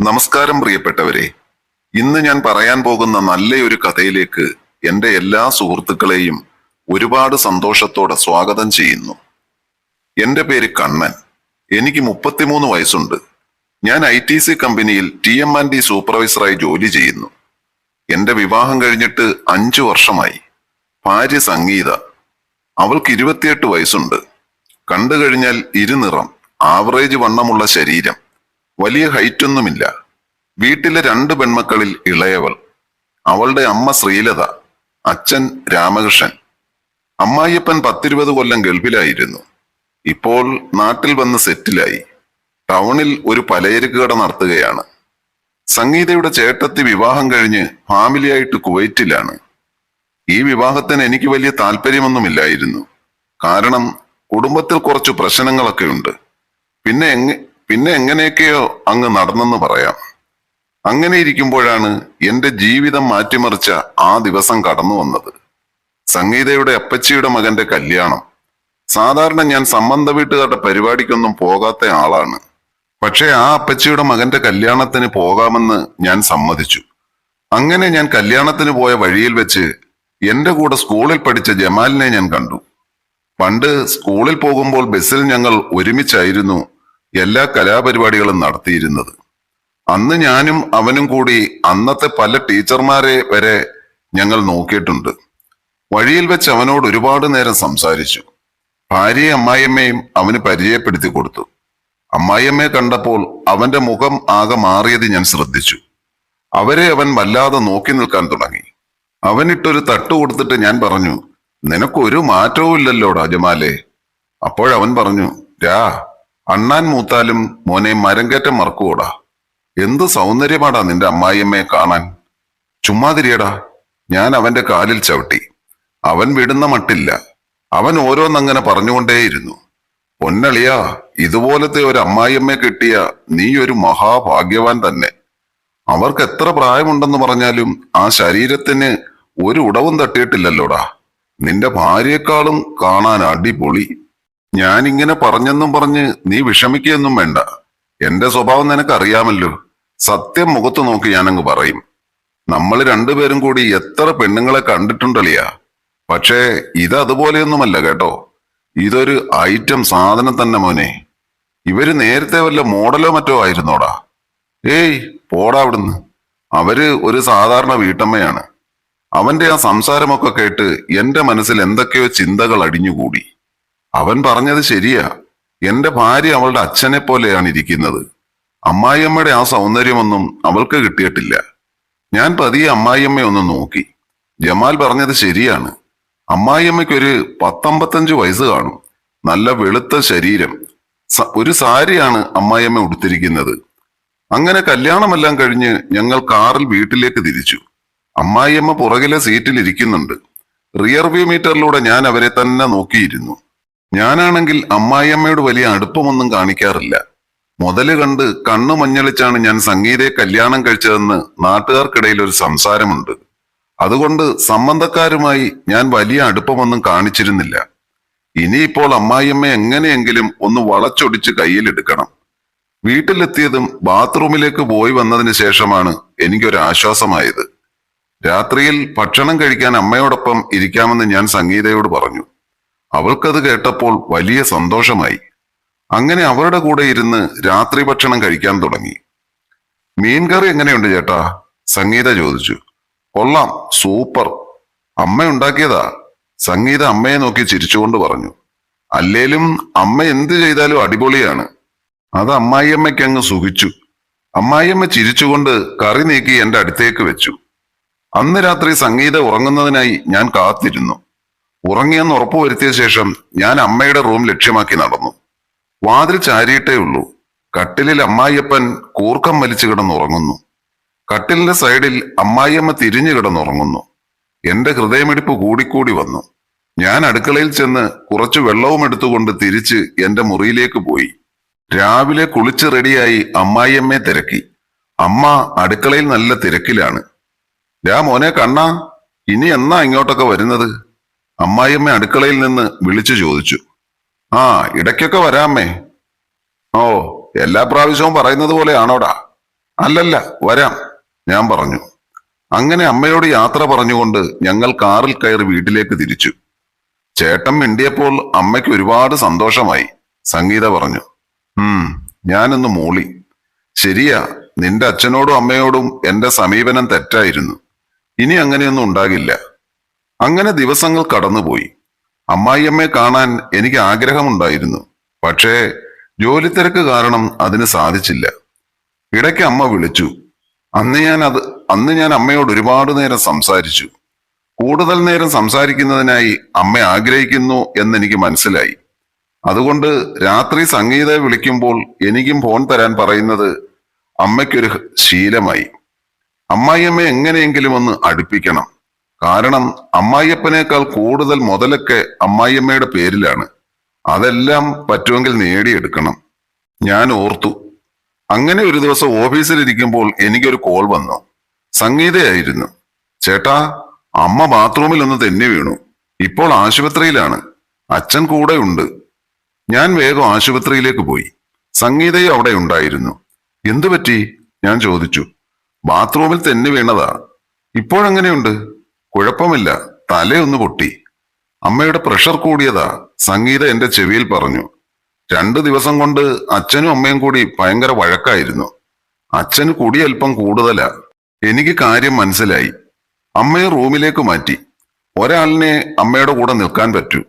നമസ്കാരം പ്രിയപ്പെട്ടവരെ. ഇന്ന് ഞാൻ പറയാൻ പോകുന്ന നല്ലയൊരു കഥയിലേക്ക് എന്റെ എല്ലാ സുഹൃത്തുക്കളെയും ഒരുപാട് സന്തോഷത്തോടെ സ്വാഗതം ചെയ്യുന്നു. എന്റെ പേര് കണ്ണൻ. എനിക്ക് മുപ്പത്തിമൂന്ന് വയസ്സുണ്ട്. ഞാൻ ഐ ടി സി കമ്പനിയിൽ ടി എം ആൻഡ് ഡി സൂപ്പർവൈസറായി ജോലി ചെയ്യുന്നു. എന്റെ വിവാഹം കഴിഞ്ഞിട്ട് അഞ്ചു വർഷമായി. ഭാര്യ സംഗീത. അവൾക്ക് ഇരുപത്തിയെട്ട് വയസ്സുണ്ട്. കണ്ടു കഴിഞ്ഞാൽ ഇരുനിറം ആവറേജ് വണ്ണമുള്ള ശരീരം. വലിയ ഹൈറ്റൊന്നുമില്ല വീട്ടിലെ രണ്ട് പെൺമക്കളിൽ ഇളയവൾ. അവളുടെ അമ്മ ശ്രീലത അച്ഛൻ രാമകൃഷ്ണൻ. അമ്മായിയപ്പൻ പത്തിരുപത് കൊല്ലം ഗൾഫിലായിരുന്നു. ഇപ്പോൾ നാട്ടിൽ വന്ന് സെറ്റിലായി. ടൗണിൽ ഒരു പലചരക്ക് കട നടത്തുകയാണ്. സംഗീതയുടെ ചേട്ടത്തി വിവാഹം കഴിഞ്ഞ് ഫാമിലിയായിട്ട് കുവൈറ്റിലാണ്. ഈ വിവാഹത്തിന് എനിക്ക് വലിയ താല്പര്യമൊന്നുമില്ലായിരുന്നു. കാരണം കുടുംബത്തിൽ കുറച്ച് പ്രശ്നങ്ങളൊക്കെ ഉണ്ട്. പിന്നെ പിന്നെ എങ്ങനെയൊക്കെയോ അങ്ങ് നടന്നെന്ന് പറയാം. അങ്ങനെ ഇരിക്കുമ്പോഴാണ് എന്റെ ജീവിതം മാറ്റിമറിച്ച ആ ദിവസം കടന്നു വന്നത്. സംഗീതയുടെ അപ്പച്ചിയുടെ മകന്റെ കല്യാണം. സാധാരണ ഞാൻ സംബന്ധ വീട്ടുകാരുടെ പരിപാടിക്കൊന്നും പോകാത്ത ആളാണ്. പക്ഷേ ആ അപ്പച്ചിയുടെ മകന്റെ കല്യാണത്തിന് പോകാമെന്ന് ഞാൻ സമ്മതിച്ചു. അങ്ങനെ ഞാൻ കല്യാണത്തിന് പോയ വഴിയിൽ വെച്ച് എന്റെ കൂടെ സ്കൂളിൽ പഠിച്ച ജമാലിനെ ഞാൻ കണ്ടു. പണ്ട് സ്കൂളിൽ പോകുമ്പോൾ ബസ്സിൽ ഞങ്ങൾ ഒരുമിച്ചായിരുന്നു എല്ലാ കലാപരിപാടികളും നടത്തിയിരുന്നത്. അന്ന് ഞാനും അവനും കൂടി അന്നത്തെ പല ടീച്ചർമാരെ വരെ ഞങ്ങൾ നോക്കിയിട്ടുണ്ട്. വഴിയിൽ വെച്ച് അവനോട് ഒരുപാട് നേരം സംസാരിച്ചു. ഭാര്യയും അമ്മായിയമ്മയും അവന് പരിചയപ്പെടുത്തി കൊടുത്തു. അമ്മായിയമ്മയെ കണ്ടപ്പോൾ അവന്റെ മുഖം ആകെ മാറിയത് ഞാൻ ശ്രദ്ധിച്ചു. അവരെ അവൻ വല്ലാതെ നോക്കി നിൽക്കാൻ തുടങ്ങി. അവനിട്ടൊരു തട്ട് കൊടുത്തിട്ട് ഞാൻ പറഞ്ഞു നിനക്കൊരു മാറ്റവും ഇല്ലല്ലോ രാജമാലെ അപ്പോഴവൻ പറഞ്ഞു രാ അണ്ണാൻ മൂത്താലും മോനെ മരങ്കറ്റം മറക്കുവോടാ. എന്ത് സൗന്ദര്യമാടാ നിന്റെ അമ്മായിയമ്മയെ കാണാൻ. ചുമ്മാതിരിയടാ ഞാൻ അവന്റെ കാലിൽ ചവിട്ടി. അവൻ വിടുന്ന മട്ടില്ല. അവൻ ഓരോന്നങ്ങനെ പറഞ്ഞുകൊണ്ടേയിരുന്നു. പൊന്നളിയാ ഇതുപോലത്തെ ഒരു അമ്മായിയമ്മയെ കിട്ടിയ നീ ഒരു മഹാഭാഗ്യവാൻ തന്നെ. അവർക്ക് എത്ര പ്രായമുണ്ടെന്ന് പറഞ്ഞാലും ആ ശരീരത്തിന് ഒരു ഉടവും തട്ടിയിട്ടില്ലല്ലോടാ. നിന്റെ ഭാര്യയെക്കാളും കാണാൻ അടിപൊളി. ഞാനിങ്ങനെ പറഞ്ഞെന്നും പറഞ്ഞ് നീ വിഷമിക്കുകയൊന്നും വേണ്ട. എന്റെ സ്വഭാവം നിനക്ക് അറിയാമല്ലോ സത്യം മുഖത്ത് നോക്കി ഞാനങ്ങ് പറയും. നമ്മൾ രണ്ടുപേരും കൂടി എത്ര പെണ്ണുങ്ങളെ കണ്ടിട്ടുണ്ടളിയാ പക്ഷേ ഇത് അതുപോലെയൊന്നുമല്ല കേട്ടോ. ഇതൊരു ഐറ്റം സാധനം തന്നെ മോനെ. ഇവർ നേരത്തെ വല്ല മോഡലോ മറ്റോ ആയിരുന്നോടാ. ഏയ് പോടാ അവിടുന്ന്. അവർ ഒരു സാധാരണ വീട്ടമ്മയാണ്. അവന്റെ ആ സംസാരമൊക്കെ കേട്ട് എന്റെ മനസ്സിൽ എന്തൊക്കെയോ ചിന്തകൾ അടിഞ്ഞുകൂടി. അവൻ പറഞ്ഞത് ശരിയാ. എന്റെ ഭാര്യ അവളുടെ അച്ഛനെ പോലെയാണ് ഇരിക്കുന്നത്. അമ്മായിയമ്മയുടെ ആ സൗന്ദര്യമൊന്നും അവൾക്ക് കിട്ടിയിട്ടില്ല. ഞാൻ പതിയെ അമ്മായിയമ്മയെ ഒന്ന് നോക്കി. ജമാൽ പറഞ്ഞത് ശരിയാണ്. അമ്മായിയമ്മയ്ക്കൊരു പത്തമ്പത്തഞ്ച് വയസ്സ് കാണും. നല്ല വെളുത്ത ശരീരം. ഒരു സാരിയാണ് അമ്മായിയമ്മ ഉടുത്തിരിക്കുന്നത്. അങ്ങനെ കല്യാണമെല്ലാം കഴിഞ്ഞ് ഞങ്ങൾ കാറിൽ വീട്ടിലേക്ക് തിരിച്ചു. അമ്മായിയമ്മ പുറകിലെ സീറ്റിൽ ഇരിക്കുന്നുണ്ട്. റിയർ വ്യൂ മീറ്ററിലൂടെ ഞാൻ അവരെ തന്നെ നോക്കിയിരുന്നു. ഞാനാണെങ്കിൽ അമ്മായിയമ്മയോട് വലിയ അടുപ്പമൊന്നും കാണിക്കാറില്ല. മുതൽ കണ്ട് കണ്ണു മഞ്ഞളിച്ചാണ് ഞാൻ സംഗീതയെ കല്യാണം കഴിച്ചതെന്ന് നാട്ടുകാർക്കിടയിൽ ഒരു സംസാരമുണ്ട്. അതുകൊണ്ട് സംബന്ധക്കാരുമായി ഞാൻ വലിയ അടുപ്പമൊന്നും കാണിച്ചിരുന്നില്ല. ഇനിയിപ്പോൾ അമ്മായിയമ്മ എങ്ങനെയെങ്കിലും ഒന്ന് വളച്ചൊടിച്ച് കയ്യിലെടുക്കണം. വീട്ടിലെത്തിയതും ബാത്റൂമിലേക്ക് പോയി വന്നതിന് ശേഷമാണ് എനിക്കൊരു ആശ്വാസമായത് രാത്രിയിൽ ഭക്ഷണം കഴിക്കാൻ അമ്മയോടൊപ്പം ഇരിക്കാമെന്ന് ഞാൻ സംഗീതയോട് പറഞ്ഞു. അവൾക്കത് കേട്ടപ്പോൾ വലിയ സന്തോഷമായി. അങ്ങനെ അവരുടെ കൂടെ ഇരുന്ന് രാത്രി ഭക്ഷണം കഴിക്കാൻ തുടങ്ങി. മീൻകറി എങ്ങനെയുണ്ട് ചേട്ടാ? സംഗീത ചോദിച്ചു. കൊള്ളാം സൂപ്പർ. അമ്മ ഉണ്ടാക്കിയതാ. സംഗീത അമ്മയെ നോക്കി ചിരിച്ചുകൊണ്ട് പറഞ്ഞു. അല്ലേലും അമ്മ എന്ത് ചെയ്താലും അടിപൊളിയാണ്. അത് അമ്മായിയമ്മയ്ക്ക് അങ്ങ് സുഖിച്ചു. അമ്മായിയമ്മ ചിരിച്ചുകൊണ്ട് കറി നീക്കി എന്റെ അടുത്തേക്ക് വെച്ചു. അന്ന് രാത്രി സംഗീത ഉറങ്ങുന്നതിനായി ഞാൻ കാത്തിരുന്നു. ഉറങ്ങിയെന്ന് ഉറപ്പുവരുത്തിയ ശേഷം ഞാൻ അമ്മയുടെ റൂം ലക്ഷ്യമാക്കി നടന്നു. വാതിൽ ചാരിയിട്ടേ ഉള്ളൂ. കട്ടിലിൽ അമ്മായിയപ്പൻ കൂർക്കം വലിച്ചു കിടന്നുറങ്ങുന്നു കട്ടിലിന്റെ സൈഡിൽ അമ്മായിയമ്മ തിരിഞ്ഞു കിടന്നുറങ്ങുന്നു എന്റെ ഹൃദയമിടിപ്പ് കൂടിക്കൂടി വന്നു. ഞാൻ അടുക്കളയിൽ ചെന്ന് കുറച്ച് വെള്ളവും എടുത്തുകൊണ്ട് തിരിച്ച് എന്റെ മുറിയിലേക്ക് പോയി. രാവിലെ കുളിച്ച് റെഡിയായി അമ്മായിയമ്മയെ തിരക്കി. അമ്മ അടുക്കളയിൽ നല്ല തിരക്കിലാണ്. രാ മോനെ കണ്ണാ ഇനി എന്നാ ഇങ്ങോട്ടൊക്കെ വരുന്നത്? അമ്മായിയമ്മ അടുക്കളയിൽ നിന്ന് വിളിച്ചു ചോദിച്ചു. ആ ഇടയ്ക്കൊക്കെ വരാമേ. ഓ എല്ലാ പ്രാവശ്യവും പറയുന്നത് പോലെയാണോടാ? അല്ലല്ല വരാം ഞാൻ പറഞ്ഞു. അങ്ങനെ അമ്മയോട് യാത്ര പറഞ്ഞുകൊണ്ട് ഞങ്ങൾ കാറിൽ കയറി വീട്ടിലേക്ക് തിരിച്ചു. ചേട്ടൻ മിണ്ടിയപ്പോൾ അമ്മയ്ക്ക് ഒരുപാട് സന്തോഷമായി. സംഗീത പറഞ്ഞു. ഉം ഞാനൊന്ന് മൂളി. ശരിയാ നിന്റെ അച്ഛനോടും അമ്മയോടും എന്റെ സമീപനം തെറ്റായിരുന്നു. ഇനി അങ്ങനെയൊന്നും ഉണ്ടാകില്ല. അങ്ങനെ ദിവസങ്ങൾ കടന്നുപോയി. അമ്മായിയമ്മയെ കാണാൻ എനിക്ക് ആഗ്രഹമുണ്ടായിരുന്നു. പക്ഷേ ജോലി തിരക്ക് കാരണം അതിന് സാധിച്ചില്ല. ഇടയ്ക്ക് അമ്മ വിളിച്ചു. അന്ന് ഞാൻ അത് അന്ന് ഞാൻ അമ്മയോട് ഒരുപാട് നേരം സംസാരിച്ചു. കൂടുതൽ നേരം സംസാരിക്കുന്നതിനായി അമ്മ ആഗ്രഹിക്കുന്നു എന്നെനിക്ക് മനസ്സിലായി. അതുകൊണ്ട് രാത്രി സംഗീതയെ വിളിക്കുമ്പോൾ എനിക്കും ഫോൺ തരാൻ പറയുന്നത് അമ്മയ്ക്കൊരു ശീലമായി. അമ്മായിയമ്മ എങ്ങനെയെങ്കിലും ഒന്ന് അടുപ്പിക്കണം. കാരണം അമ്മായിയപ്പനേക്കാൾ കൂടുതൽ മുതലൊക്കെ അമ്മായിയമ്മയുടെ പേരിലാണ്. അതെല്ലാം പറ്റുമെങ്കിൽ നേടിയെടുക്കണം. ഞാൻ ഓർത്തു. അങ്ങനെ ഒരു ദിവസം ഓഫീസിലിരിക്കുമ്പോൾ എനിക്കൊരു കോൾ വന്നു. സംഗീതയായിരുന്നു. ചേട്ടാ അമ്മ ബാത്റൂമിൽ ഒന്ന് തെന്നി വീണു. ഇപ്പോൾ ആശുപത്രിയിലാണ്. അച്ഛൻ കൂടെ ഉണ്ട്. ഞാൻ വേഗം ആശുപത്രിയിലേക്ക് പോയി. സംഗീതയും അവിടെ ഉണ്ടായിരുന്നു. എന്തു പറ്റി ഞാൻ ചോദിച്ചു. ബാത്റൂമിൽ തെന്നി വീണതാ. ഇപ്പോഴെങ്ങനെയുണ്ട്? കുഴപ്പമില്ല. തലയൊന്ന് പൊട്ടി. അമ്മയുടെ പ്രഷർ കൂടിയതാ സംഗീത എന്റെ ചെവിയിൽ പറഞ്ഞു. രണ്ടു ദിവസം കൊണ്ട് അച്ഛനും അമ്മയും കൂടി ഭയങ്കര വഴക്കായിരുന്നു. അച്ഛന് കുടി അല്പം കൂടുതലാ. എനിക്ക് കാര്യം മനസ്സിലായി. അമ്മയെ റൂമിലേക്ക് മാറ്റി. ഒരാളിനെ അമ്മയുടെ കൂടെ നിൽക്കാൻ പറ്റൂ.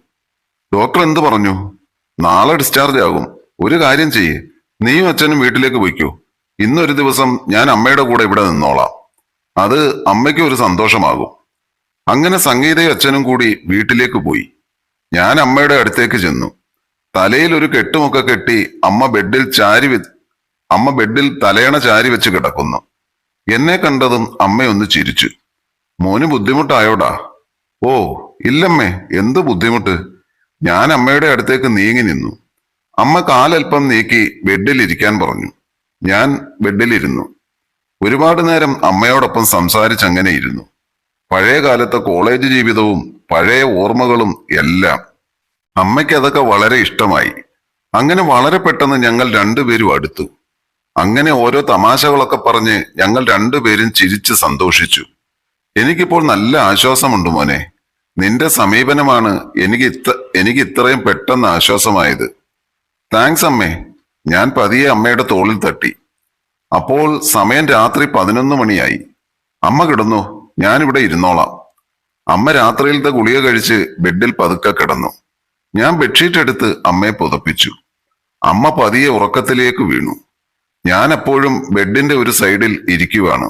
ഡോക്ടർ എന്ത് പറഞ്ഞു? നാളെ ഡിസ്ചാർജ് ആകും. ഒരു കാര്യം ചെയ്യേ. നീയും അച്ഛനും വീട്ടിലേക്ക് പോയിക്കോ. ഇന്നൊരു ദിവസം ഞാൻ അമ്മയുടെ കൂടെ ഇവിടെ നിന്നോളാം. അത് അമ്മയ്ക്ക് ഒരു സന്തോഷമാകും. അങ്ങനെ സംഗീതയും അച്ഛനും കൂടി വീട്ടിലേക്ക് പോയി. ഞാൻ അമ്മയുടെ അടുത്തേക്ക് ചെന്നു. തലയിൽ ഒരു കെട്ടുമൊക്കെ കെട്ടി അമ്മ ബെഡിൽ ചാരി അമ്മ ബെഡിൽ തലയണ ചാരി വെച്ച് കിടക്കുന്നു. എന്നെ കണ്ടതും അമ്മയൊന്ന് ചിരിച്ചു. മോന് ബുദ്ധിമുട്ടായോടാ. ഓ ഇല്ലമ്മേ എന്ത് ബുദ്ധിമുട്ട്? ഞാൻ അമ്മയുടെ അടുത്തേക്ക് നീങ്ങി നിന്നു. അമ്മ കാലൽപ്പം നീക്കി ബെഡിൽ ഇരിക്കാൻ പറഞ്ഞു. ഞാൻ ബെഡിലിരുന്നു ഒരുപാട് നേരം അമ്മയോടൊപ്പം സംസാരിച്ചങ്ങനെ ഇരുന്നു. പഴയ കാലത്തെ കോളേജ് ജീവിതവും പഴയ ഓർമ്മകളും എല്ലാം അമ്മയ്ക്ക് അതൊക്കെ വളരെ ഇഷ്ടമായി. അങ്ങനെ വളരെ പെട്ടെന്ന് ഞങ്ങൾ രണ്ടുപേരും അടുത്തു. അങ്ങനെ ഓരോ തമാശകളൊക്കെ പറഞ്ഞ് ഞങ്ങൾ രണ്ടുപേരും ചിരിച്ച് സന്തോഷിച്ചു. എനിക്കിപ്പോൾ നല്ല ആശ്വാസമുണ്ട് മോനെ. നിന്റെ സമീപനമാണ് എനിക്ക് ഇത്ര എനിക്ക് ഇത്രയും പെട്ടെന്ന് ആശ്വാസമായത്. താങ്ക്സ് അമ്മേ. ഞാൻ പതിയെ അമ്മയുടെ തോളിൽ തട്ടി. അപ്പോൾ സമയം രാത്രി പതിനൊന്ന് മണിയായി. അമ്മ കിടന്നു? ഞാനിവിടെ ഇരുന്നോളാം. അമ്മ രാത്രിയിലത്തെ ഗുളിക കഴിച്ച് ബെഡിൽ പതുക്കെ കിടന്നു. ഞാൻ ബെഡ്ഷീറ്റ് എടുത്ത് അമ്മയെ പുതപ്പിച്ചു. അമ്മ പതിയെ ഉറക്കത്തിലേക്ക് വീണു. ഞാൻ എപ്പോഴും ബെഡിന്റെ ഒരു സൈഡിൽ ഇരിക്കുവാണ്.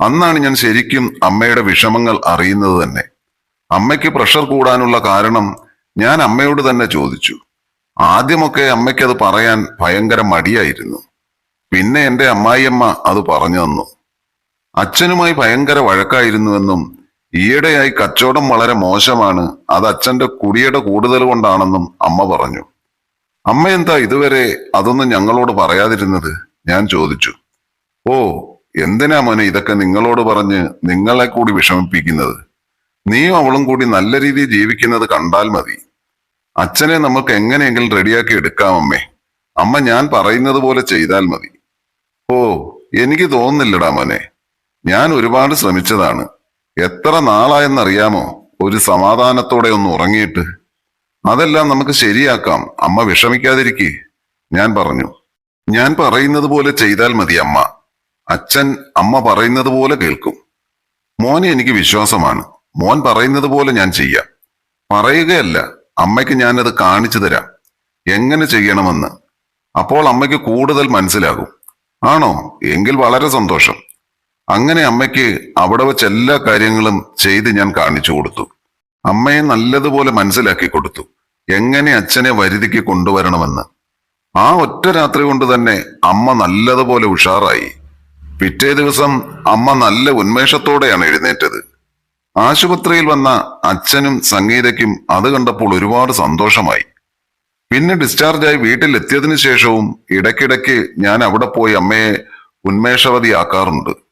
അന്നാണ് ഞാൻ ശരിക്കും അമ്മയുടെ വിഷമങ്ങൾ അറിയുന്നത് തന്നെ. അമ്മയ്ക്ക് പ്രഷർ കൂടാനുള്ള കാരണം ഞാൻ അമ്മയോട് തന്നെ ചോദിച്ചു. ആദ്യമൊക്കെ അമ്മയ്ക്കത് പറയാൻ ഭയങ്കര മടിയായിരുന്നു. പിന്നെ എന്റെ അമ്മായിയമ്മ അത് പറഞ്ഞു തന്നു. അച്ഛനുമായി ഭയങ്കര വഴക്കായിരുന്നുവെന്നും ഈയിടെയായി കച്ചവടം വളരെ മോശമാണ് അത് അച്ഛന്റെ കുടിയുടെ കൂടുതൽ കൊണ്ടാണെന്നും അമ്മ പറഞ്ഞു. അമ്മ എന്താ ഇതുവരെ അതൊന്നും ഞങ്ങളോട് പറയാതിരുന്നത്? ഞാൻ ചോദിച്ചു. ഓ എന്തിനാ മോനെ ഇതൊക്കെ നിങ്ങളോട് പറഞ്ഞ് നിങ്ങളെ കൂടി വിഷമിപ്പിക്കുന്നത്? നീയും അവളും കൂടി നല്ല രീതിയിൽ ജീവിക്കുന്നത് കണ്ടാൽ മതി. അച്ഛനെ നമുക്ക് എങ്ങനെയെങ്കിലും റെഡിയാക്കി എടുക്കാം അമ്മേ. അമ്മ ഞാൻ പറയുന്നത് പോലെ ചെയ്താൽ മതി. ഓ എനിക്ക് തോന്നുന്നില്ലടാ മോനെ. ഞാൻ ഒരുപാട് ശ്രമിച്ചതാണ്. എത്ര നാളായെന്നറിയാമോ? ഒരു സമാധാനത്തോടെ ഒന്ന് ഉറങ്ങിയിട്ട്. അതെല്ലാം നമുക്ക് ശരിയാക്കാം. അമ്മ വിഷമിക്കാതിരിക്കേ. ഞാൻ പറഞ്ഞു. ഞാൻ പറയുന്നത് പോലെ ചെയ്താൽ മതി അമ്മ. അച്ഛൻ അമ്മ പറയുന്നത് പോലെ കേൾക്കും. മോനെ എനിക്ക് വിശ്വാസമാണ്. മോൻ പറയുന്നത് പോലെ ഞാൻ ചെയ്യാം. പറയുകയല്ല അമ്മയ്ക്ക് ഞാനത് കാണിച്ചു തരാം. എങ്ങനെ ചെയ്യണമെന്ന്. അപ്പോൾ അമ്മയ്ക്ക് കൂടുതൽ മനസ്സിലാകും. ആണോ? എങ്കിൽ വളരെ സന്തോഷം. അങ്ങനെ അമ്മയ്ക്ക് അവിടെ വെച്ച് എല്ലാ കാര്യങ്ങളും ചെയ്ത് ഞാൻ കാണിച്ചു കൊടുത്തു. അമ്മയെ നല്ലതുപോലെ മനസ്സിലാക്കി കൊടുത്തു. എങ്ങനെ അച്ഛനെ വരുതിക്ക് കൊണ്ടുവരണമെന്ന്. ആ ഒറ്റ രാത്രി കൊണ്ട് തന്നെ അമ്മ നല്ലതുപോലെ ഉഷാറായി. പിറ്റേ ദിവസം അമ്മ നല്ല ഉന്മേഷത്തോടെയാണ് എഴുന്നേറ്റത്. ആശുപത്രിയിൽ വന്ന അച്ഛനും സംഗീതയ്ക്കും അത് കണ്ടപ്പോൾ ഒരുപാട് സന്തോഷമായി. പിന്നെ ഡിസ്ചാർജായി വീട്ടിലെത്തിയതിനു ശേഷവും ഇടയ്ക്കിടയ്ക്ക് ഞാൻ അവിടെ പോയി അമ്മയെ ഉന്മേഷവതിയാക്കാറുണ്ട്.